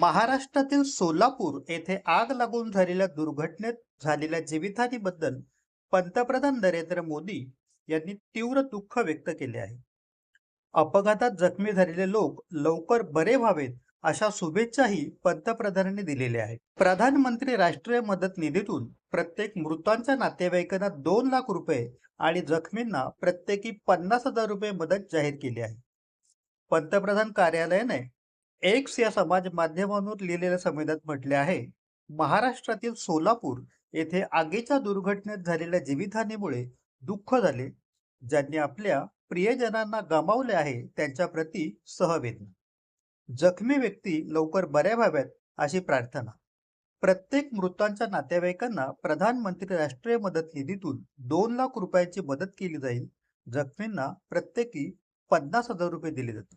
महाराष्ट्रातील सोलापूर येथे आग लागून झालेल्या दुर्घटनेत झालेल्या जीवितहानीबद्दल पंतप्रधान नरेंद्र मोदी यांनी तीव्र दुःख व्यक्त केले आहे. अपघातात जखमी झालेले लोक लवकर बरे व्हावेत अशा शुभेच्छाही पंतप्रधानांनी दिलेल्या आहेत. प्रधानमंत्री राष्ट्रीय मदत निधीतून प्रत्येक मृतांच्या नातेवाईकांना दोन लाख रुपये आणि जखमींना प्रत्येकी पन्नास हजार रुपये मदत जाहीर केली आहे. पंतप्रधान कार्यालयाने एक्स या समाज माध्यमांवर लिहिलेल्या संवेदनात म्हटले आहे महाराष्ट्रातील सोलापूर येथे आगीच्या दुर्घटनेत झालेल्या जीवितहानीमुळे दुःख झाले ज्यांनी आपल्या प्रियजनांना गमावले आहे त्यांच्या प्रती सहवेदना. जखमी व्यक्ती लवकर बऱ्या व्हाव्यात अशी प्रार्थना. प्रत्येक मृतांच्या नातेवाईकांना प्रधानमंत्री राष्ट्रीय मदत निधीतून दोन लाख रुपयांची मदत केली जाईल. जखमींना प्रत्येकी पन्नास हजार रुपये दिले जातील.